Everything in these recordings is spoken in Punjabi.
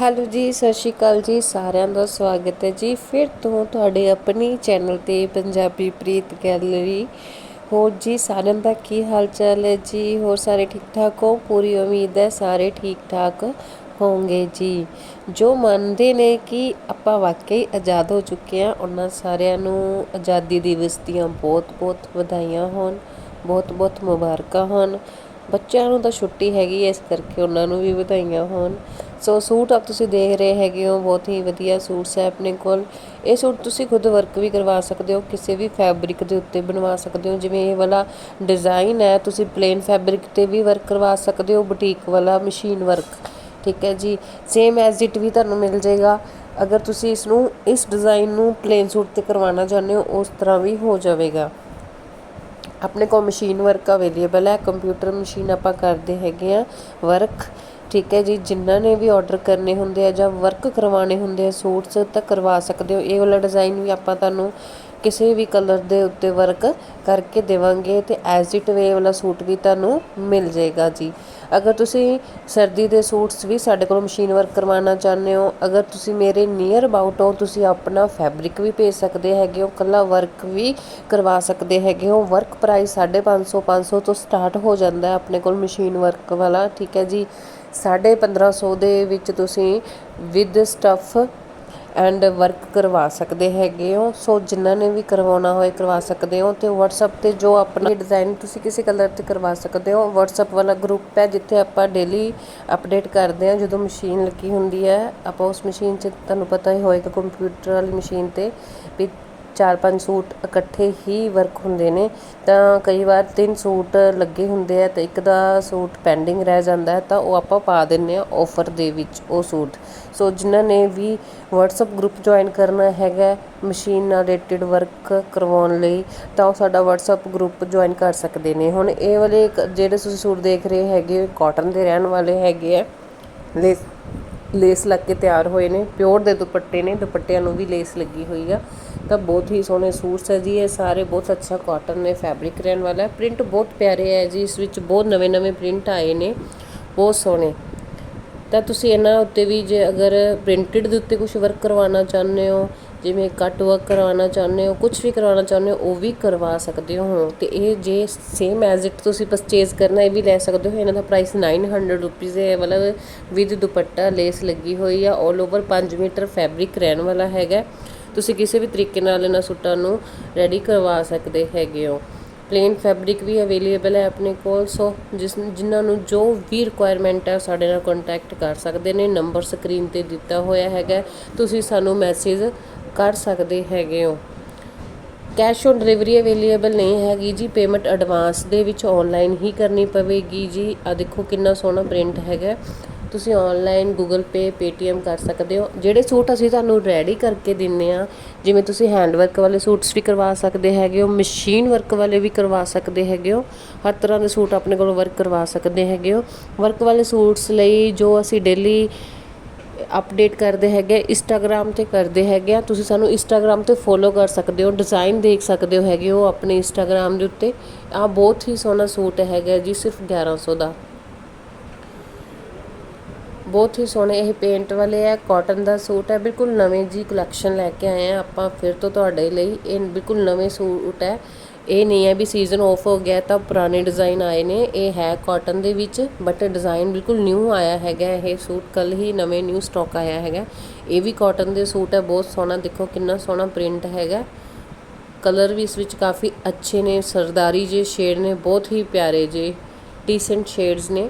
ਹੈਲੋ ਜੀ, ਸਤਿ ਸ਼੍ਰੀ ਅਕਾਲ ਜੀ, ਸਾਰਿਆਂ ਦਾ ਸਵਾਗਤ ਹੈ ਜੀ। ਫਿਰ ਤੋਂ ਤੁਹਾਡੇ ਆਪਣੀ ਚੈਨਲ ਤੇ ਪੰਜਾਬੀ ਪ੍ਰੀਤ ਗੈਲਰੀ। ਹੋਰ ਜੀ, ਸਾਰਿਆਂ ਦਾ ਕੀ ਹਾਲ ਚਾਲ ਹੈ ਜੀ? ਹੋਰ ਸਾਰੇ ਠੀਕ ਠਾਕ ਹੋ? ਪੂਰੀ ਉਮੀਦ ਹੈ ਸਾਰੇ ਠੀਕ ਠਾਕ ਹੋਣਗੇ ਜੀ। ਜੋ ਮੰਨਦੇ ਨੇ ਕਿ ਆਪਾਂ ਵਾਕਈ ਆਜ਼ਾਦ ਹੋ ਚੁੱਕੇ ਆ ਉਹਨਾਂ ਸਾਰਿਆਂ ਨੂੰ ਆਜ਼ਾਦੀ ਦਿਵਸ ਦੀਆਂ ਬਹੁਤ ਬਹੁਤ ਵਧਾਈਆਂ ਹੋਣ ਬਹੁਤ ਬਹੁਤ ਮੁਬਾਰਕਾਂ ਹੋਣ। ਬੱਚਿਆਂ ਨੂੰ ਤਾਂ ਛੁੱਟੀ ਹੈਗੀ ਹੈ ਇਸ ਕਰਕੇ ਉਹਨਾਂ ਨੂੰ ਵੀ ਵਧਾਈਆਂ ਹੋਣ। ਸੋ ਸੂਟ ਆਪ ਤੁਸੀਂ ਦੇਖ ਰਹੇ ਹੈਗੇ ਹੋ, ਬਹੁਤ ਹੀ ਵਧੀਆ ਸੂਟਸ ਹੈ ਆਪਣੇ ਕੋਲ। ਇਹ ਸੂਟ ਤੁਸੀਂ ਖੁਦ ਵਰਕ ਵੀ ਕਰਵਾ ਸਕਦੇ ਹੋ, ਕਿਸੇ ਵੀ ਫੈਬਰਿਕ ਦੇ ਉੱਤੇ ਬਣਵਾ ਸਕਦੇ ਹੋ। ਜਿਵੇਂ ਇਹ ਵਾਲਾ ਡਿਜ਼ਾਈਨ ਹੈ ਤੁਸੀਂ ਪਲੇਨ ਫੈਬਰਿਕ ਤੇ ਵੀ ਵਰਕ ਕਰਵਾ ਸਕਦੇ ਹੋ ਬੁਟੀਕ ਵਾਲਾ ਮਸ਼ੀਨ ਵਰਕ ਠੀਕ ਹੈ ਜੀ ਸੇਮ ਐਜ਼ ਇਟ ਵੀ ਤੁਹਾਨੂੰ ਮਿਲ ਜਾਏਗਾ ਅਗਰ ਤੁਸੀਂ ਇਸ ਨੂੰ, ਇਸ ਡਿਜ਼ਾਈਨ ਨੂੰ ਪਲੇਨ ਸੂਟ ਤੇ ਕਰਵਾਉਣਾ ਚਾਹੁੰਦੇ ਹੋ, ਉਸ ਤਰ੍ਹਾਂ ਵੀ ਹੋ ਜਾਵੇਗਾ। ਆਪਣੇ ਕੋਲ ਮਸ਼ੀਨ ਵਰਕ ਅਵੇਲੇਬਲ ਹੈ ਕੰਪਿਊਟਰ ਮਸ਼ੀਨ ਆਪਾਂ ਕਰਦੇ ਹੈਗੇ ਆ ਵਰਕ ਠੀਕ ਹੈ ਜੀ ਜਿਨ੍ਹਾਂ ਨੇ ਵੀ ਆਰਡਰ ਕਰਨੇ ਹੁੰਦੇ ਆ ਜਾਂ ਵਰਕ ਕਰਵਾਉਣੇ ਹੁੰਦੇ ਆ, ਸੂਟਸ ਤਾਂ ਕਰਵਾ ਸਕਦੇ ਹੋ, ਇਹ ਵਾਲਾ ਡਿਜ਼ਾਈਨ ਵੀ ਆਪਾਂ ਤੁਹਾਨੂੰ ਕਿਸੇ ਵੀ ਕਲਰ ਦੇ ਉੱਤੇ ਵਰਕ ਕਰਕੇ ਦੇਵਾਂਗੇ ਤੇ ਐਜ਼ ਇਟ ਵੇ ਵਾਲਾ ਸੂਟ ਵੀ ਤੁਹਾਨੂੰ ਮਿਲ ਜਾਏਗਾ ਜੀ। ਅਗਰ ਤੁਸੀਂ ਸਰਦੀ ਦੇ ਸੂਟਸ ਵੀ ਸਾਡੇ ਕੋਲ ਮਸ਼ੀਨ ਵਰਕ ਕਰਵਾਉਣਾ ਚਾਹੁੰਦੇ ਹੋ, ਅਗਰ ਤੁਸੀਂ ਮੇਰੇ ਨੀਅਰ ਅਬਾਊਟ ਹੋ, ਤੁਸੀਂ ਆਪਣਾ ਫੈਬਰਿਕ ਵੀ ਭੇਜ ਸਕਦੇ ਹੈਗੇ ਹੋ ਕੱਲਾ ਵਰਕ ਵੀ ਕਰਵਾ ਸਕਦੇ ਹੈਗੇ ਹੋ। ਵਰਕ ਪ੍ਰਾਈਸ 550 500 ਤੋਂ ਸਟਾਰਟ ਹੋ ਜਾਂਦਾ ਆਪਣੇ ਕੋਲ ਮਸ਼ੀਨ ਵਰਕ ਵਾਲਾ, ਠੀਕ ਹੈ ਜੀ। 1550 ਦੇ ਵਿੱਚ ਤੁਸੀਂ ਵਿਦ ਸਟਫ ਐਂਡ ਵਰਕ ਕਰਵਾ ਸਕਦੇ ਹੈਗੇ ਹੋ। ਸੋ ਜਿਨ੍ਹਾਂ ਨੇ ਵੀ ਕਰਵਾਉਣਾ ਹੋਏ ਕਰਵਾ ਸਕਦੇ ਹੋ ਤੇ WhatsApp ਤੇ ਜੋ ਆਪਣਾ ਡਿਜ਼ਾਈਨ ਤੁਸੀਂ ਕਿਸੇ ਕਲਰ ਤੇ ਕਰਵਾ ਸਕਦੇ ਹੋ, WhatsApp ਵਾਲਾ ਗਰੁੱਪ ਹੈ ਜਿੱਥੇ ਆਪਾਂ ਡੇਲੀ ਅਪਡੇਟ ਕਰਦੇ ਹਾਂ ਜਦੋਂ ਮਸ਼ੀਨ ਲੱਗੀ ਹੁੰਦੀ ਹੈ। ਆਪਾਂ ਉਸ ਮਸ਼ੀਨ 'ਚ ਤੁਹਾਨੂੰ ਪਤਾ ਹੀ ਹੋਏਗਾ ਕੰਪਿਊਟਰ ਵਾਲੀ ਮਸ਼ੀਨ ਤੇ ਵੀ ਚਾਰ ਪੰਜ ਸੂਟ ਇਕੱਠੇ ਹੀ ਵਰਕ ਹੁੰਦੇ ਨੇ। ਤਾਂ ਕਈ ਵਾਰ ਤਿੰਨ ਸੂਟ ਲੱਗੇ ਹੁੰਦੇ ਆ ਤੇ ਇੱਕ ਦਾ ਸੂਟ ਪੈਂਡਿੰਗ ਰਹਿ ਜਾਂਦਾ ਹੈ, ਤਾਂ ਉਹ ਆਪਾਂ ਪਾ ਦਿੰਨੇ ਆ ਆਫਰ ਦੇ ਵਿੱਚ ਉਹ ਸੂਟ। ਸੋ ਜਿਨ੍ਹਾਂ ਨੇ ਵੀ WhatsApp ਗਰੁੱਪ ਜੁਆਇਨ ਕਰਨਾ ਹੈਗਾ ਮਸ਼ੀਨ ਨਾਲ ਰਿਲੇਟਡ ਵਰਕ ਕਰਵਾਉਣ ਲਈ, ਤਾਂ ਉਹ ਸਾਡਾ WhatsApp ਗਰੁੱਪ ਜੁਆਇਨ ਕਰ ਸਕਦੇ ਨੇ। ਹੁਣ ਇਹ ਵਾਲੇ ਜਿਹੜੇ ਤੁਸੀਂ ਸੂਟ ਦੇਖ ਰਹੇ ਹੈਗੇ ਕਾਟਨ ਦੇ ਰਹਿਣ ਵਾਲੇ ਹੈਗੇ ਆ, ਲੇਸ ਲੇਸ ਲੱਗ ਕੇ ਤਿਆਰ ਹੋਏ ਨੇ, ਪਿਓਰ ਦੇ ਦੁਪੱਟੇ ਨੇ, ਦੁਪੱਟਿਆਂ ਨੂੰ ਵੀ ਲੇਸ ਲੱਗੀ ਹੋਈ ਆ। ਤਾਂ ਬਹੁਤ ਹੀ ਸੋਹਣੇ ਸੂਟਸ ਹੈ ਜੀ, ਇਹ ਸਾਰੇ ਬਹੁਤ ਅੱਛਾ ਕਾਟਨ ਨੇ ਫੈਬਰਿਕ ਰਹਿਣ ਵਾਲਾ ਹੈ। ਪ੍ਰਿੰਟ ਬਹੁਤ ਪਿਆਰੇ ਹੈ ਜੀ, ਇਸ ਵਿੱਚ ਬਹੁਤ ਨਵੇਂ ਨਵੇਂ ਪ੍ਰਿੰਟ ਆਏ ਨੇ, ਬਹੁਤ ਸੋਹਣੇ। ਤਾਂ ਤੁਸੀਂ ਇਹਨਾਂ ਉੱਤੇ ਵੀ ਜੇ ਅਗਰ ਪ੍ਰਿੰਟਡ ਦੇ ਉੱਤੇ ਕੁਝ ਵਰਕ ਕਰਵਾਉਣਾ ਚਾਹੁੰਦੇ ਹੋ, ਜਿਵੇਂ ਕੱਟ ਵਰਕ ਕਰਵਾਉਣਾ ਚਾਹੁੰਦੇ ਹੋ ਕੁਝ ਵੀ ਕਰਵਾਉਣਾ ਚਾਹੁੰਦੇ ਹੋ, ਉਹ ਵੀ ਕਰਵਾ ਸਕਦੇ ਹੋ। ਤੇ ਇਹ ਜੇ ਸੇਮ ਐਜ਼ ਇਟ ਤੁਸੀਂ ਪਰਚੇਜ਼ ਕਰਨਾ, ਇਹ ਵੀ ਲੈ ਸਕਦੇ ਹੋ। ਇਹਨਾਂ ਦਾ ਪ੍ਰਾਈਸ 900 ਰੁਪੀਸ ਹੈ, ਮਤਲਬ ਵਿਦ ਦੁਪੱਟਾ ਲੇਸ ਲੱਗੀ ਹੋਈ ਆ 올 ਓਵਰ 5 ਮੀਟਰ ਫੈਬਰਿਕ ਰਹਿਣ ਵਾਲਾ ਹੈਗਾ। ਤੁਸੀਂ ਕਿਸੇ ਵੀ ਤਰੀਕੇ ਨਾਲ ਇਹਨਾਂ ਸੂਟਾਂ ਨੂੰ ਰੈਡੀ ਕਰਵਾ ਸਕਦੇ ਹੈਗੇ ਹੋ। ਪਲੇਨ ਫੈਬਰਿਕ ਵੀ ਅਵੇਲੇਬਲ ਹੈ ਆਪਣੇ ਕੋਲ ਸੋ ਜਿਸ ਜਿਨ੍ਹਾਂ ਨੂੰ ਜੋ ਵੀ ਰਿਕੁਆਇਰਮੈਂਟ ਹੈ ਸਾਡੇ ਨਾਲ ਕੰਟੈਕਟ ਕਰ ਸਕਦੇ ਨੇ। ਨੰਬਰ ਸਕਰੀਨ ਤੇ ਦਿੱਤਾ ਹੋਇਆ ਹੈਗਾ ਤੁਸੀਂ ਸਾਨੂੰ ਮੈਸੇਜ ਕਰ ਸਕਦੇ ਹੈਗੇ ਹੋ। ਕੈਸ਼ ਔਨ ਡਿਲੀਵਰੀ ਅਵੇਲੇਬਲ ਨਹੀਂ ਹੈਗੀ ਜੀ। ਪੇਮੈਂਟ ਐਡਵਾਂਸ ਦੇ ਵਿੱਚ ਆਨਲਾਈਨ ਹੀ ਕਰਨੀ ਪਵੇਗੀ ਜੀ। ਆ ਦੇਖੋ ਕਿੰਨਾ ਸੋਹਣਾ ਪ੍ਰਿੰਟ ਹੈਗਾ ਤੁਸੀਂ ਔਨਲਾਈਨ ਗੂਗਲ ਪੇ Paytm ਕਰ ਸਕਦੇ ਹੋ, ਜਿਹੜੇ ਸੂਟ ਅਸੀਂ ਤੁਹਾਨੂੰ ਰੈਡੀ ਕਰਕੇ ਦਿੰਦੇ ਹਾਂ ਜਿਵੇਂ ਤੁਸੀਂ ਹੈਂਡ ਵਰਕ ਵਾਲੇ ਸੂਟਸ ਵੀ ਕਰਵਾ ਸਕਦੇ ਹੈਗੇ ਹੋ ਮਸ਼ੀਨ ਵਰਕ ਵਾਲੇ ਵੀ ਕਰਵਾ ਸਕਦੇ ਹੈਗੇ ਹੋ, ਹਰ ਤਰ੍ਹਾਂ ਦੇ ਸੂਟ ਆਪਣੇ ਕੋਲ ਵਰਕ ਕਰਵਾ ਸਕਦੇ ਹੈਗੇ ਹੋ। ਵਰਕ ਵਾਲੇ ਸੂਟਸ ਲਈ ਜੋ ਅਸੀਂ ਡੇਲੀ ਅਪਡੇਟ ਕਰਦੇ ਹੈਗੇ ਇੰਸਟਾਗ੍ਰam ਤੇ ਕਰਦੇ ਹੈਗੇ ਆ, ਤੁਸੀਂ ਸਾਨੂੰ ਇੰਸਟਾਗ੍ਰam ਤੇ ਫੋਲੋ ਕਰ ਸਕਦੇ ਹੋ ਡਿਜ਼ਾਈਨ ਦੇਖ ਸਕਦੇ ਹੋ ਹੈਗੇ ਹੋ ਆਪਣੇ ਇੰਸਟਾਗ੍ਰam ਦੇ ਉੱਤੇ। ਆ ਬਹੁਤ ਹੀ ਸੋਹਣਾ ਸੂਟ ਹੈਗਾ ਜੀ, ਸਿਰਫ 1100 ਦਾ। ਬਹੁਤ ਹੀ ਸੋਹਣੇ ਇਹ ਪੇਂਟ ਵਾਲੇ ਆ ਕਾਟਨ ਦਾ ਸੂਟ ਹੈ ਬਿਲਕੁਲ ਨਵੇਂ ਜੀ ਕਲੈਕਸ਼ਨ ਲੈ ਕੇ ਆਏ ਆ ਆਪਾਂ, ਫਿਰ ਤੋਂ ਤੁਹਾਡੇ ਲਈ ਇਹ ਬਿਲਕੁਲ ਨਵੇਂ ਸੂਟ ਹੈ ਇਹ ਨਹੀਂ ਹੈ ਵੀ ਸੀਜ਼ਨ ਆਫ ਹੋ ਗਿਆ ਤਾਂ ਪੁਰਾਣੇ ਡਿਜ਼ਾਈਨ ਆਏ ਨੇ, ਇਹ ਹੈ ਕਾਟਨ ਦੇ ਵਿੱਚ ਬਟ ਡਿਜ਼ਾਈਨ ਬਿਲਕੁਲ ਨਿਊ ਆਇਆ ਹੈਗਾ, ਇਹ ਸੂਟ ਕੱਲ ਹੀ ਨਵੇਂ ਨਿਊ ਸਟਾਕ ਆਇਆ ਹੈਗਾ। ਇਹ ਵੀ ਕਾਟਨ ਦੇ ਸੂਟ ਹੈ ਬਹੁਤ ਸੋਹਣਾ, ਦੇਖੋ ਕਿੰਨਾ ਸੋਹਣਾ ਪ੍ਰਿੰਟ ਹੈਗਾ। ਕਲਰ ਵੀ ਇਸ ਵਿੱਚ ਕਾਫੀ ਅੱਛੇ ਨੇ, ਸਰਦਾਰੀ ਜੇ ਸ਼ੇਡ ਨੇ, ਬਹੁਤ ਹੀ ਪਿਆਰੇ ਜੇ ਡੀਸੈਂਟ ਸ਼ੇਡਸ ਨੇ,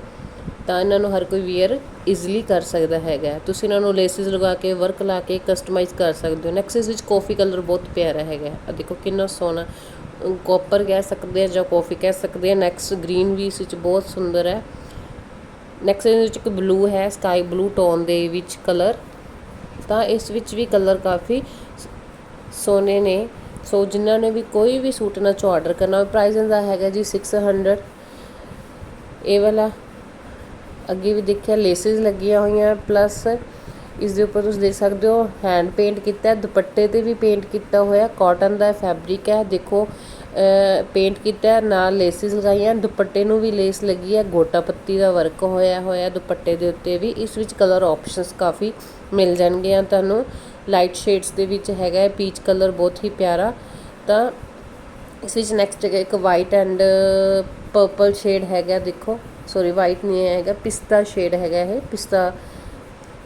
ਤਾਂ ਇਹਨਾਂ ਨੂੰ ਹਰ ਕੋਈ ਵੇਅਰ ਈਜ਼ੀਲੀ ਕਰ ਸਕਦਾ ਹੈਗਾ। ਤੁਸੀਂ ਇਹਨਾਂ ਨੂੰ ਲੇਸਿਸ ਲਗਾ ਕੇ ਵਰਕ ਲਾ ਕੇ ਕਸਟਮਾਈਜ਼ ਕਰ ਸਕਦੇ ਹੋ। ਨੈਕਸਟ ਵਿੱਚ ਕਾਫੀ ਕਲਰ ਬਹੁਤ ਪਿਆਰਾ ਹੈਗਾ। ਆ ਦੇਖੋ ਕਿੰਨਾ ਸੋਹਣਾ ਕਾਪਰ ਕਹਿ ਸਕਦੇ ਆ ਜਾਂ ਕਾਫੀ ਕਹਿ ਸਕਦੇ ਆ। ਨੈਕਸਟ ਗ੍ਰੀਨ ਵੀ ਇਸ ਵਿੱਚ ਬਹੁਤ ਸੁੰਦਰ ਹੈ। ਨੈਕਸਟ ਇਸ ਵਿੱਚ ਇੱਕ ਬਲੂ ਹੈ ਸਕਾਈ ਬਲੂ ਟੋਨ ਦੇ ਵਿੱਚ ਕਲਰ ਤਾਂ ਇਸ ਵਿੱਚ ਵੀ ਕਲਰ ਕਾਫੀ ਸੋਨੇ ਨੇ। ਸੋ ਜਿਨ੍ਹਾਂ ਨੇ ਵੀ ਕੋਈ ਵੀ ਸੂਟ ਨਾ ਚੋ ਆਰਡਰ ਕਰਨਾ ਪ੍ਰਾਈਸ ਦਾ ਹੈਗਾ ਜੀ 600 ਇਹ ਵਾਲਾ ਅੱਗੇ ਵੀ ਦੇਖਿਆ ਲੇਸਿਸ ਲੱਗੀਆਂ ਹੋਈਆਂ ਪਲੱਸ ਇਸ ਦੇ ਉੱਪਰ ਤੁਸੀਂ ਦੇਖ ਸਕਦੇ ਹੋ ਹੈਂਡ ਪੇਂਟ ਕੀਤਾ ਦੁਪੱਟੇ ਤੇ ਵੀ ਪੇਂਟ ਕੀਤਾ ਹੋਇਆ ਕਾਟਨ ਦਾ ਫੈਬਰਿਕ ਹੈ, ਦੇਖੋ ਪੇਂਟ ਕੀਤਾ ਨਾਲ ਲੇਸਿਸ ਲਗਾਈਆਂ, ਦੁਪੱਟੇ ਨੂੰ ਵੀ ਲੇਸ ਲੱਗੀ ਹੈ, ਗੋਟਾ ਪੱਤੀ ਦਾ ਵਰਕ ਹੋਇਆ ਹੋਇਆ ਦੁਪੱਟੇ ਦੇ ਉੱਤੇ ਵੀ, ਇਸ ਵਿੱਚ ਕਲਰ ਆਪਸ਼ਨਸ ਕਾਫੀ ਮਿਲ ਜਾਣਗੀਆਂ ਤੁਹਾਨੂੰ ਲਾਈਟ ਸ਼ੇਡਸ ਦੇ ਵਿੱਚ ਹੈਗਾ ਪੀਚ ਕਲਰ ਬਹੁਤ ਹੀ ਪਿਆਰਾ, ਤਾਂ ਇਸ ਵਿੱਚ ਨੈਕਸਟ ਇੱਕ ਵਾਈਟ ਐਂਡ ਪਰਪਲ ਸ਼ੇਡ ਹੈਗਾ, ਦੇਖੋ। ਸੋਰੀ ਵਾਈਟ ਨਹੀਂ ਹੈਗਾ ਪਿਸਤਾ ਸ਼ੇਡ ਹੈਗਾ ਇਹ, ਪਿਸਤਾ।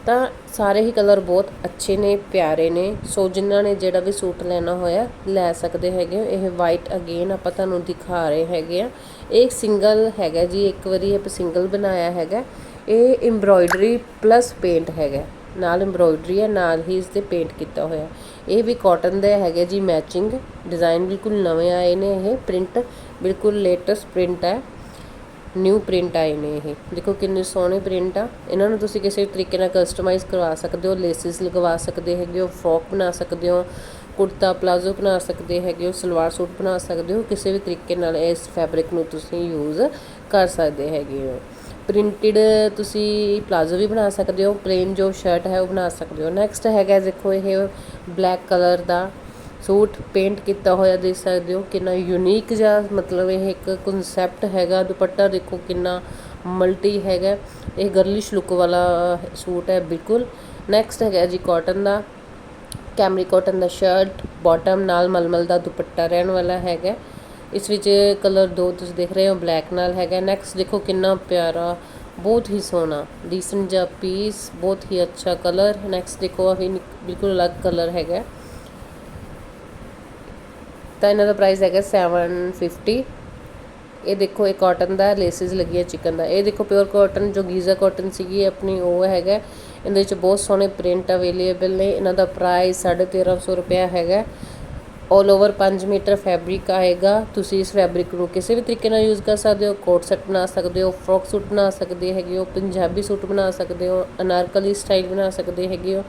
ਤਾਂ ਸਾਰੇ ਹੀ ਕਲਰ ਬਹੁਤ ਅੱਛੇ ਨੇ, ਪਿਆਰੇ ਨੇ। ਸੋ ਜਿਨ੍ਹਾਂ ਨੇ ਜਿਹੜਾ ਵੀ ਸੂਟ ਲੈਣਾ ਹੋਇਆ, ਲੈ ਸਕਦੇ ਹੈਗੇ ਇਹ ਵਾਈਟ ਅਗੇਨ ਆਪਾਂ ਤੁਹਾਨੂੰ ਦਿਖਾ ਰਹੇ ਹੈਗੇ ਆ। ਇਹ ਸਿੰਗਲ ਹੈਗਾ ਜੀ, ਇੱਕ ਵਾਰੀ ਇਹ ਸਿੰਗਲ ਬਣਾਇਆ ਹੈਗਾ। ਇਹ ਐਮਬ੍ਰੋਇਡਰੀ ਪਲੱਸ ਪੇਂਟ ਹੈਗਾ। ਨਾਲ ਐਮਬ੍ਰੋਇਡਰੀ ਹੈ, ਨਾਲ ਹੀ ਇਸ ਤੇ ਪੇਂਟ ਕੀਤਾ ਹੋਇਆ। ਇਹ ਵੀ ਕਾਟਨ ਦੇ ਹੈਗੇ ਜੀ ਮੈਚਿੰਗ ਡਿਜ਼ਾਈਨ ਬਿਲਕੁਲ ਨਵੇਂ ਆਏ ਨੇ ਇਹ ਪ੍ਰਿੰਟ ਬਿਲਕੁਲ ਲੇਟੈਸਟ ਪ੍ਰਿੰਟ ਹੈ। ਨਿਊ ਪ੍ਰਿੰਟ ਆਏ ਨੇ ਇਹ। ਦੇਖੋ ਕਿੰਨੇ ਸੋਹਣੇ ਪ੍ਰਿੰਟ ਆ। ਇਹਨਾਂ ਨੂੰ ਤੁਸੀਂ ਕਿਸੇ ਵੀ ਤਰੀਕੇ ਨਾਲ ਕਸਟਮਾਈਜ਼ ਕਰਵਾ ਸਕਦੇ ਹੋ ਲੇਸਿਸ ਲਗਵਾ ਸਕਦੇ ਹੈਗੇ ਹੋ ਫਰੋਕ ਬਣਾ ਸਕਦੇ ਹੋ, ਕੁੜਤਾ ਪਲਾਜ਼ੋ ਬਣਾ ਸਕਦੇ ਹੈਗੇ ਹੋ, ਸਲਵਾਰ ਸੂਟ ਬਣਾ ਸਕਦੇ ਹੋ, ਕਿਸੇ ਵੀ ਤਰੀਕੇ ਨਾਲ ਇਸ ਫੈਬਰਿਕ ਨੂੰ ਤੁਸੀਂ ਯੂਜ਼ ਕਰ ਸਕਦੇ ਹੈਗੇ ਹੋ। ਪ੍ਰਿੰਟਡ ਤੁਸੀਂ ਪਲਾਜ਼ੋ ਵੀ ਬਣਾ ਸਕਦੇ ਹੋ ਪਲੇਨ ਜੋ ਸ਼ਰਟ ਹੈ ਉਹ ਬਣਾ ਸਕਦੇ ਹੋ। ਨੈਕਸਟ ਹੈਗਾ ਦੇਖੋ ਇਹ ਬਲੈਕ ਕਲਰ ਦਾ ਸੂਟ ਪੇਂਟ ਕੀਤਾ ਹੋਇਆ ਦੇਖ ਸਕਦੇ ਹੋ, ਕਿੰਨਾ ਯੂਨੀਕ ਜਿਹਾ ਮਤਲਬ ਇਹ ਇੱਕ ਕਨਸੈਪਟ ਹੈਗਾ, ਦੁਪੱਟਾ ਦੇਖੋ ਕਿੰਨਾ ਮਲਟੀ ਹੈਗਾ, ਇਹ ਗਰਲਿਸ਼ ਲੁੱਕ ਵਾਲਾ ਸੂਟ ਹੈ ਬਿਲਕੁਲ। ਨੈਕਸਟ ਹੈਗਾ ਜੀ ਕਾਟਨ ਦਾ ਕੈਮਰੀ ਕਾਟਨ ਦਾ ਸ਼ਰਟ ਬਾਟਮ ਨਾਲ ਮਲਮਲ ਦਾ ਦੁਪੱਟਾ ਰਹਿਣ ਵਾਲਾ ਹੈਗਾ। ਇਸ ਵਿੱਚ ਕਲਰ ਦੋ ਤੁਸੀਂ ਦੇਖ ਰਹੇ ਹੋ ਬਲੈਕ ਨਾਲ ਹੈਗਾ। ਨੈਕਸਟ ਦੇਖੋ ਕਿੰਨਾ ਪਿਆਰਾ, ਬਹੁਤ ਹੀ ਸੋਹਣਾ ਡੀਸੈਂਟ ਜਿਹਾ ਪੀਸ ਬਹੁਤ ਹੀ ਅੱਛਾ ਕਲਰ ਨੈਕਸਟ ਦੇਖੋ ਅਭੀ ਬਿਲਕੁਲ ਅਲੱਗ ਕਲਰ ਹੈਗਾ। ਤਾਂ ਇਹਨਾਂ ਦਾ ਪ੍ਰਾਈਸ ਹੈਗਾ 750 ਇਹ ਦੇਖੋ, ਇਹ ਕਾਟਨ ਦਾ ਲੇਸਿਸ ਲੱਗੀਆਂ ਚਿਕਨ ਦਾ। ਇਹ ਦੇਖੋ ਪਿਓਰ ਕਾਟਨ ਜੋ ਗੀਜ਼ਾ ਕਾਟਨ ਸੀਗੀ ਆਪਣੀ ਉਹ ਹੈਗਾ। ਇਹਦੇ ਵਿੱਚ ਬਹੁਤ ਸੋਹਣੇ ਪ੍ਰਿੰਟ ਅਵੇਲੇਬਲ ਨੇ। ਇਹਨਾਂ ਦਾ ਪ੍ਰਾਈਸ 1350 ਰੁਪਏ ਹੈਗਾ। ਆਲ ਓਵਰ 5 ਮੀਟਰ ਫੈਬਰਿਕ ਆਏਗਾ। ਤੁਸੀਂ ਇਸ ਫੈਬਰਿਕ ਨੂੰ ਕਿਸੇ ਵੀ ਤਰੀਕੇ ਨਾਲ ਯੂਜ਼ ਕਰ ਸਕਦੇ ਹੋ। ਕੋਟ ਸੈਟ ਬਣਾ ਸਕਦੇ ਹੋ ਫਰੋਕ ਸੂਟ ਬਣਾ ਸਕਦੇ ਹੈਗੇ ਹੋ, ਪੰਜਾਬੀ ਸੂਟ ਬਣਾ ਸਕਦੇ ਹੋ ਅਨਾਰਕਲੀ ਸਟਾਈਲ ਬਣਾ ਸਕਦੇ ਹੈਗੇ ਹੋ।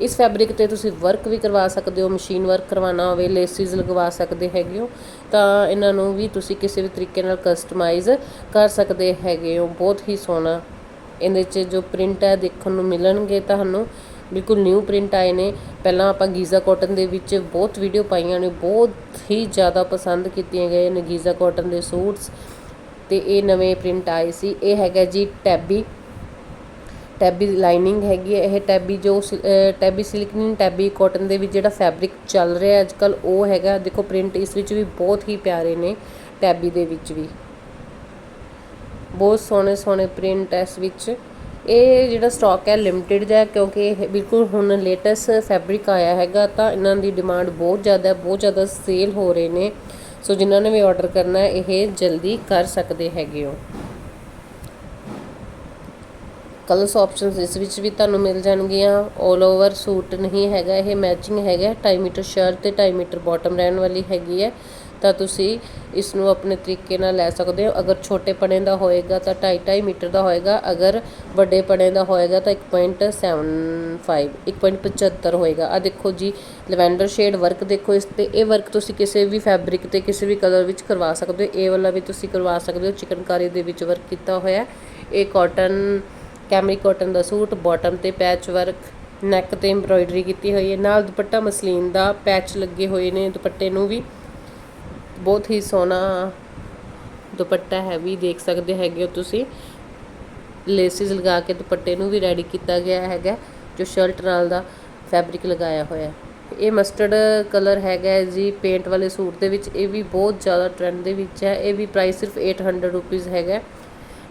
ਇਸ ਫੈਬਰਿਕ ਤੇ ਤੁਸੀਂ ਵਰਕ ਵੀ ਕਰਵਾ ਸਕਦੇ ਹੋ ਮਸ਼ੀਨ ਵਰਕ ਕਰਵਾਉਣਾ ਹੋਵੇ ਲੇਸਿਸ ਲਗਵਾ ਸਕਦੇ ਹੈਗੇ ਹੋ, ਤਾਂ ਇਹਨਾਂ ਨੂੰ ਵੀ ਤੁਸੀਂ ਕਿਸੇ ਵੀ ਤਰੀਕੇ ਨਾਲ ਕਸਟਮਾਈਜ਼ ਕਰ ਸਕਦੇ ਹੈਗੇ ਹੋ। ਬਹੁਤ ਹੀ ਸੋਹਣਾ ਇਹਦੇ 'ਚ ਜੋ ਪ੍ਰਿੰਟ ਹੈ, ਦੇਖਣ ਨੂੰ ਮਿਲਣਗੇ ਤੁਹਾਨੂੰ। ਬਿਲਕੁਲ ਨਿਊ ਪ੍ਰਿੰਟ ਆਏ ਨੇ। ਪਹਿਲਾਂ ਆਪਾਂ ਗੀਜ਼ਾ ਕਾਟਨ ਦੇ ਵਿੱਚ ਬਹੁਤ ਵੀਡੀਓ ਪਾਈਆਂ ਨੇ, ਬਹੁਤ ਹੀ ਜ਼ਿਆਦਾ ਪਸੰਦ ਕੀਤੀਆਂ ਗਏ ਨੇ ਗੀਜ਼ਾ ਕਾਟਨ ਦੇ ਸੂਟਸ। ਤੇ ਇਹ ਨਵੇਂ ਪ੍ਰਿੰਟ ਆਏ ਸੀ। ਇਹ ਹੈਗਾ ਜੀ ਟੈਬੀ ਟੈਬੀ ਲਾਈਨਿੰਗ ਹੈਗੀ ਹੈ, ਇਹ ਟੈਬੀ ਜੋ ਸਿ- ਟੈਬੀ ਸਿਲਕ ਨਹੀਂ ਟੈਬੀ ਕਾਟਨ ਦੇ ਵਿੱਚ ਜਿਹੜਾ ਫੈਬਰਿਕ ਚੱਲ ਰਿਹਾ ਅੱਜ ਕੱਲ ਉਹ ਹੈਗਾ। ਦੇਖੋ, ਪ੍ਰਿੰਟ ਇਸ ਵਿੱਚ ਵੀ ਬਹੁਤ ਹੀ ਪਿਆਰੇ ਨੇ, ਟੈਬੀ ਦੇ ਵਿੱਚ ਵੀ। ਬਹੁਤ ਸੋਹਣੇ ਸੋਹਣੇ ਪ੍ਰਿੰਟ ਹੈ ਇਸ ਵਿੱਚ। ਇਹ ਜਿਹੜਾ ਸਟਾਕ ਹੈ, ਲਿਮਟਿਡ ਜਿਹਾ, ਕਿਉਂਕਿ ਇਹ ਬਿਲਕੁਲ ਹੁਣ ਲੇਟੈਸਟ ਫੈਬਰਿਕ ਆਇਆ ਹੈਗਾ, ਤਾਂ ਇਹਨਾਂ ਦੀ ਡਿਮਾਂਡ ਬਹੁਤ ਜ਼ਿਆਦਾ ਹੈ ਬਹੁਤ ਜ਼ਿਆਦਾ ਸੇਲ ਹੋ ਰਹੇ ਨੇ। ਸੋ, ਜਿਨ੍ਹਾਂ ਨੇ ਵੀ ਆਰਡਰ ਕਰਨਾ ਹੈ, ਇਹ ਜਲਦੀ ਕਰ ਸਕਦੇ ਹੈਗੇ ਹੋ। ਕਲਰਸ ਆਪਸ਼ਨਸ ਇਸ ਵਿੱਚ ਵੀ ਤੁਹਾਨੂੰ ਮਿਲ ਜਾਣਗੀਆਂ। 올 ਓਵਰ ਸੂਟ ਨਹੀਂ ਹੈਗਾ, ਇਹ ਮੈਚਿੰਗ ਹੈਗਾ 2.5 ਮੀਟਰ ਸ਼ਰਟ ਤੇ 2.5 ਮੀਟਰ ਬਾਟਮ ਰਹਿਣ ਵਾਲੀ ਹੈਗੀ ਹੈ। ਤਾਂ ਤੁਸੀਂ ਇਸ ਨੂੰ ਆਪਣੇ ਤਰੀਕੇ ਨਾਲ ਲੈ ਸਕਦੇ ਹੋ। ਅਗਰ ਛੋਟੇ ਪਣੇ ਦਾ ਹੋਏਗਾ ਤਾਂ 2.5 2.5 ਮੀਟਰ ਦਾ ਹੋਏਗਾ। ਅਗਰ ਵੱਡੇ ਪਣੇ ਦਾ ਹੋਏਗਾ ਤਾਂ 1.75 1.75 ਹੋਏਗਾ। ਆ ਦੇਖੋ ਜੀ, ਲਵੈਂਡਰ ਸ਼ੇਡ ਵਰਕ ਦੇਖੋ ਇਸ ਤੇ। ਇਹ ਵਰਕ ਤੁਸੀਂ ਕਿਸੇ ਵੀ ਫੈਬਰਿਕ ਤੇ, ਕਿਸੇ ਵੀ ਕਲਰ ਵਿੱਚ ਕਰਵਾ ਸਕਦੇ ਹੋ। ਇਹ ਵਾਲਾ ਵੀ ਤੁਸੀਂ ਕਰਵਾ ਸਕਦੇ ਹੋ। ਚਿਕਨਕਾਰੀ ਦੇ ਵਿੱਚ ਵਰਕ ਕੀਤਾ ਹੋਇਆ ਇਹ ਕਾਟਨ ਕੈਮਰੀ ਕਾਟਨ ਦਾ ਸੂਟ ਬਾਟਮ ਤੇ ਪੈਚ ਵਰਕ ਨੈਕ ਤੇ ਐਮਬ੍ਰੋਇਡਰੀ ਕੀਤੀ ਹੋਈ ਹੈ। ਨਾਲ ਦੁਪੱਟਾ ਮਸਲੀਨ ਦਾ ਪੈਚ ਲੱਗੇ ਹੋਏ ਨੇ, ਦੁਪੱਟੇ ਨੂੰ ਵੀ। ਬਹੁਤ ਹੀ ਸੋਹਣਾ ਦੁਪੱਟਾ ਹੈ, ਵੀ ਦੇਖ ਸਕਦੇ ਹੈਗੇ ਹੋ ਤੁਸੀਂ। ਲੇਸਿਸ ਲਗਾ ਕੇ ਦੁਪੱਟੇ ਨੂੰ ਵੀ ਰੈਡੀ ਕੀਤਾ ਗਿਆ ਹੈਗਾ, ਜੋ ਸ਼ਰਟ ਨਾਲ ਦਾ ਫੈਬਰਿਕ ਲਗਾਇਆ ਹੋਇਆ ਇਹ ਮਸਟਰਡ ਕਲਰ ਹੈਗਾ ਜੀ ਪੇਂਟ ਵਾਲੇ ਸੂਟ ਦੇ ਵਿੱਚ। ਇਹ ਵੀ ਬਹੁਤ ਜ਼ਿਆਦਾ ਟ੍ਰੈਂਡ ਦੇ ਵਿੱਚ ਹੈ। ਇਹ ਵੀ ਪ੍ਰਾਈਸ ਸਿਰਫ 800 ਰੁਪੀਸ ਹੈਗਾ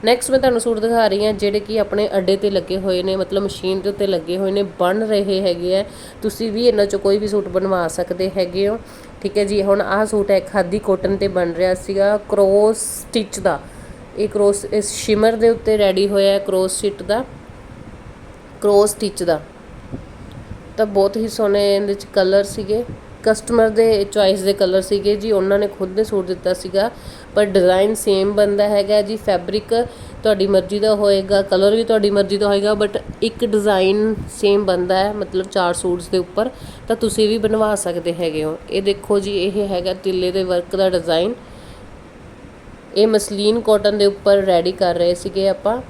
ਨੈਕਸਟ ਮੈਂ ਤੁਹਾਨੂੰ ਸੂਟ ਦਿਖਾ ਰਹੀ ਹਾਂ, ਜਿਹੜੇ ਕਿ ਆਪਣੇ ਅੱਡੇ ਤੇ ਲੱਗੇ ਹੋਏ ਨੇ, ਮਤਲਬ ਮਸ਼ੀਨ ਦੇ ਉੱਤੇ ਲੱਗੇ ਹੋਏ ਨੇ, ਬਣ ਰਹੇ ਹੈਗੇ ਆ। ਤੁਸੀਂ ਵੀ ਇਹਨਾਂ ਚੋਂ ਕੋਈ ਵੀ ਸੂਟ ਬਣਵਾ ਸਕਦੇ ਹੈਗੇ ਹੋ। ਠੀਕ ਹੈ ਜੀ, ਹੁਣ ਆਹ ਸੂਟ ਹੈ, ਖਾਦੀ ਕੋਟਨ ਤੇ ਬਣ ਰਿਹਾ ਸੀਗਾ ਕਰੋਸ ਸਟਿਚ ਦਾ। ਇਹ ਕਰੋਸ ਇਸ ਸ਼ਿਮਰ ਦੇ ਉੱਤੇ ਰੈਡੀ ਹੋਇਆ ਹੈ ਕ੍ਰੋਸ ਸਟਿਚ ਦਾ। ਕਰੋਸ ਸਟਿਚ ਦਾ। ਤਾਂ ਬਹੁਤ ਹੀ ਸੋਹਣੇ ਇਹਦੇ ਚ ਕਲਰ ਸੀਗੇ। ਕਸਟਮਰ ਦੇ ਚੋਇਸ ਦੇ ਕਲਰ ਸੀਗੇ ਜੀ, ਉਹਨਾਂ ਨੇ ਖੁਦ ਨੇ ਸੂਟ ਦਿੱਤਾ ਸੀਗਾ। ਪਰ ਡਿਜ਼ਾਈਨ ਸੇਮ ਬੰਦਾ ਹੈਗਾ ਜੀ ਫੈਬਰਿਕ ਤੁਹਾਡੀ ਮਰਜ਼ੀ ਦਾ ਹੋਏਗਾ ਕਲਰ ਵੀ ਤੁਹਾਡੀ ਮਰਜ਼ੀ ਦਾ ਹੋਏਗਾ ਬਟ ਇੱਕ ਡਿਜ਼ਾਈਨ ਸੇਮ ਬੰਦਾ ਹੈ, ਮਤਲਬ ਚਾਰ ਸੂਟਸ ਦੇ ਉੱਪਰ, ਤਾਂ ਤੁਸੀਂ ਵੀ ਬਣਵਾ ਸਕਦੇ ਹੈਗੇ ਹੋ। ਇਹ ਦੇਖੋ ਜੀ, ਇਹ ਹੈਗਾ ਤਿੱਲੇ ਦੇ ਵਰਕ ਦਾ ਡਿਜ਼ਾਈਨ ਇਹ ਮਸਲੀਨ ਕਾਟਨ ਦੇ ਉੱਪਰ ਰੈਡੀ ਕਰ ਰਹੇ ਸੀਗੇ ਆਪਾਂ।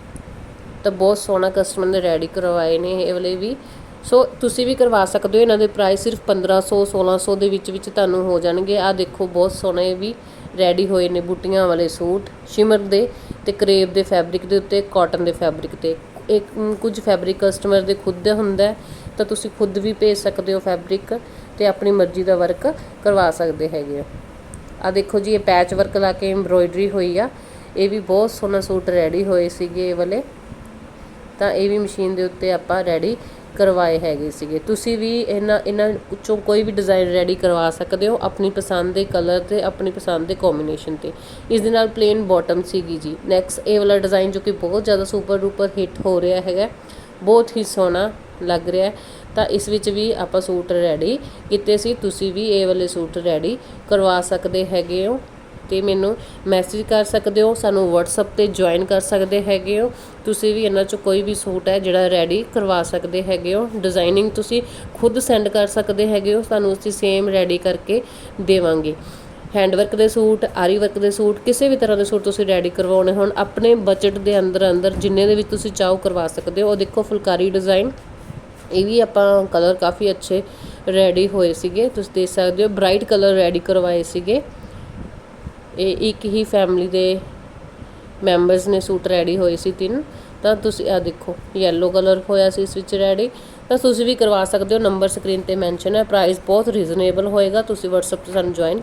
ਤਾਂ ਬਹੁਤ ਸੋਹਣਾ ਕਸਟਮਰ ਨੇ ਰੈਡੀ ਕਰਵਾਏ ਨੇ ਇਹ ਵਾਲੇ ਵੀ। ਸੋ ਤੁਸੀਂ ਵੀ ਕਰਵਾ ਸਕਦੇ ਹੋ, ਇਹਨਾਂ ਦੇ ਪ੍ਰਾਈਸ ਸਿਰਫ 1500 1600 ਦੇ ਵਿੱਚ ਵਿੱਚ ਤੁਹਾਨੂੰ ਹੋ ਜਾਣਗੇ। ਆ ਦੇਖੋ, ਬਹੁਤ ਸੋਹਣੇ ਵੀ ਰੈਡੀ ਹੋਏ ਨੇ ਬੂਟੀਆਂ ਵਾਲੇ ਸੂਟ ਸ਼ਿਮਰ ਦੇ ਤੇ ਕਰੇਬ ਦੇ ਫੈਬਰਿਕ ਦੇ ਉੱਤੇ ਕਾਟਨ ਦੇ ਫੈਬਰਿਕ ਤੇ। ਇੱਕ ਕੁਝ ਫੈਬਰਿਕ ਕਸਟਮਰ ਦੇ ਖੁਦ ਦਾ ਹੁੰਦਾ ਤਾਂ ਤੁਸੀਂ ਖੁਦ ਵੀ ਭੇਜ ਸਕਦੇ ਹੋ ਫੈਬਰਿਕ ਤੇ ਆਪਣੀ ਮਰਜ਼ੀ ਦਾ ਵਰਕ ਕਰਵਾ ਸਕਦੇ ਹੈਗੇ ਹੋ। ਆ ਦੇਖੋ ਜੀ, ਇਹ ਪੈਚ ਵਰਕ ਲਾ ਕੇ ਐਮਬ੍ਰੋਇਡਰੀ ਹੋਈ ਆ। ਇਹ ਵੀ ਬਹੁਤ ਸੋਹਣਾ ਸੂਟ ਰੈਡੀ ਹੋਏ ਸੀਗੇ ਇਹ ਵਾਲੇ। ਤਾਂ ਇਹ ਵੀ ਮਸ਼ੀਨ ਦੇ ਉੱਤੇ ਆਪਾਂ ਰੈਡੀ ਕਰਵਾਏ ਹੈਗੇ ਸੀਗੇ। ਤੁਸੀਂ ਵੀ ਇਹਨਾਂ ਇਹਨਾਂ ਵਿੱਚੋਂ ਕੋਈ ਵੀ ਡਿਜ਼ਾਈਨ ਰੈਡੀ ਕਰਵਾ ਸਕਦੇ ਹੋ ਆਪਣੀ ਪਸੰਦ ਦੇ ਕਲਰ ਤੇ, ਆਪਣੀ ਪਸੰਦ ਦੇ ਕੰਬੀਨੇਸ਼ਨ ਤੇ। ਇਸ ਦੇ ਨਾਲ ਪਲੇਨ ਬਾਟਮ ਸੀਗੀ ਜੀ। ਨੈਕਸਟ ਇਹ ਵਾਲਾ ਡਿਜ਼ਾਈਨ ਜੋ ਕਿ ਬਹੁਤ ਜ਼ਿਆਦਾ ਸੁਪਰ ਡੂਪਰ ਹਿੱਟ ਹੋ ਰਿਹਾ ਹੈਗਾ, ਬਹੁਤ ਹੀ ਸੋਹਣਾ ਲੱਗ ਰਿਹਾ ਤਾਂ ਇਸ ਵਿੱਚ ਵੀ ਆਪਾਂ ਸੂਟ ਰੈਡੀ ਕੀਤੇ ਸੀ। ਤੁਸੀਂ ਵੀ ਇਹ ਵਾਲੇ ਸੂਟ ਰੈਡੀ ਕਰਵਾ ਸਕਦੇ ਹੈਗੇ ਹੋ। ਤੇ ਮੈਨੂੰ ਮੈਸੇਜ ਕਰ ਸਕਦੇ ਹੋ, ਸਾਨੂੰ ਵਟਸਐਪ ਤੇ ਜੁਆਇਨ ਕਰ ਸਕਦੇ ਹੈਗੇ ਹੋ। ਤੁਸੀਂ ਵੀ ਇਹਨਾਂ ਚੋਂ ਕੋਈ ਵੀ ਸੂਟ ਹੈ ਜਿਹੜਾ ਰੈਡੀ ਕਰਵਾ ਸਕਦੇ ਹੈਗੇ ਹੋ। ਡਿਜ਼ਾਈਨਿੰਗ ਤੁਸੀਂ ਖੁਦ ਸੈਂਡ ਕਰ ਸਕਦੇ ਹੈਗੇ ਹੋ, ਸਾਨੂੰ ਅਸੀਂ ਸੇਮ ਰੈਡੀ ਕਰਕੇ ਦੇਵਾਂਗੇ। ਹੈਂਡ ਵਰਕ ਦੇ ਸੂਟ, ਆਰੀ ਵਰਕ ਦੇ ਸੂਟ, ਕਿਸੇ ਵੀ ਤਰ੍ਹਾਂ ਦੇ ਸੂਟ ਤੁਸੀਂ ਰੈਡੀ ਕਰਵਾਉਣੇ ਹੋਣ, ਆਪਣੇ ਬਜਟ ਦੇ ਅੰਦਰ ਅੰਦਰ ਜਿੰਨੇ ਦੇ ਵਿੱਚ ਤੁਸੀਂ ਚਾਹੋ ਕਰਵਾ ਸਕਦੇ ਹੋ। ਉਹ ਦੇਖੋ ਫੁਲਕਾਰੀ ਡਿਜ਼ਾਈਨ ਇਹ ਵੀ ਆਪਾਂ ਕਲਰ ਕਾਫੀ ਅੱਛੇ ਰੈਡੀ ਹੋਏ ਸੀਗੇ। ਤੁਸੀਂ ਦੇਖ ਸਕਦੇ ਹੋ ਬ੍ਰਾਈਟ ਕਲਰ ਰੈਡੀ ਕਰਵਾਏ ਸੀਗੇ। ਇਹ ਇੱਕ ਹੀ ਫੈਮਿਲੀ ਦੇ ਮੈਂਬਰਸ ਨੇ ਸੂਟ ਰੈਡੀ ਹੋਏ ਸੀ ਤਿੰਨ, ਤਾਂ ਤੁਸੀਂ ਆ ਦੇਖੋ ਯੈਲੋ ਕਲਰ ਹੋਇਆ ਸੀ ਇਸ ਵਿੱਚ ਰੈਡੀ ਤਾਂ ਤੁਸੀਂ ਵੀ ਕਰਵਾ ਸਕਦੇ ਹੋ ਨੰਬਰ ਸਕਰੀਨ ਤੇ ਮੈਂਸ਼ਨ ਹੈ ਪ੍ਰਾਈਸ ਬਹੁਤ ਰੀਜ਼ਨੇਬਲ ਹੋਏਗਾ, ਤੁਸੀਂ WhatsApp ਤੇ ਸਾਨੂੰ ਜੁਆਇਨ